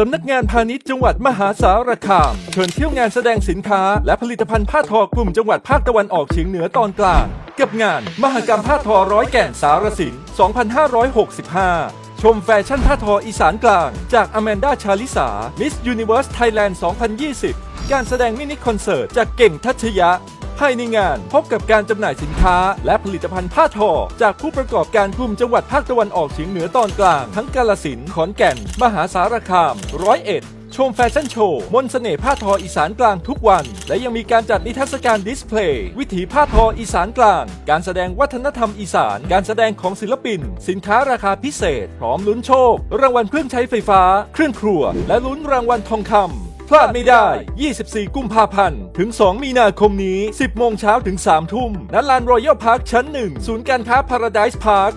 สำนักงานพาณิชย์จังหวัดมหาสารคาม เชิญเที่ยวงานแสดงสินค้า และผลิตภัณฑ์ผ้าทอกลุ่มจังหวัดภาคตะวันออกเฉียงเหนือตอนกลาง กับงานมหกรรมผ้าทอร้อยแก่นสารสิน 2565 ชมแฟชั่นผ้าทออีสานกลาง จากอแมนดาชาลิสา Miss Universe Thailand 2020 การแสดงมินิคอนเสิร์ตจากเก่งทัชยะ ภายในงาน พบกับการจำหน่ายสินค้า และผลิตภัณฑ์ผ้าทอ จากผู้ประกอบการกลุ่มจังหวัดภาคตะวันออกเฉียงเหนือตอนกลาง ทั้งกาลสินขอนแก่น มหาสารคาม ร้อยเอ็ดชมแฟชั่นโชว์ มนต์เสน่ห์ผ้าทออีสานกลางทุกวัน และยังมีการจัดนิทรรศการดิสเพลย์ วิถีผ้าทออีสานกลาง การแสดงวัฒนธรรมอีสาน การแสดงของศิลปิน สินค้าราคาพิเศษ พร้อมลุ้นโชค รางวัลเครื่องใช้ไฟฟ้า เครื่องครัว และลุ้นรางวัลทองคำ พลาดไม่ได้ 24 กุมภาพันธ์ ถึง 2 มีนาคมนี้ 10 โมงเช้าถึง 3 ทุ่มณลานรอยัลพาร์คชั้น 1 ศูนย์การค้าพาราไดส์พาร์ค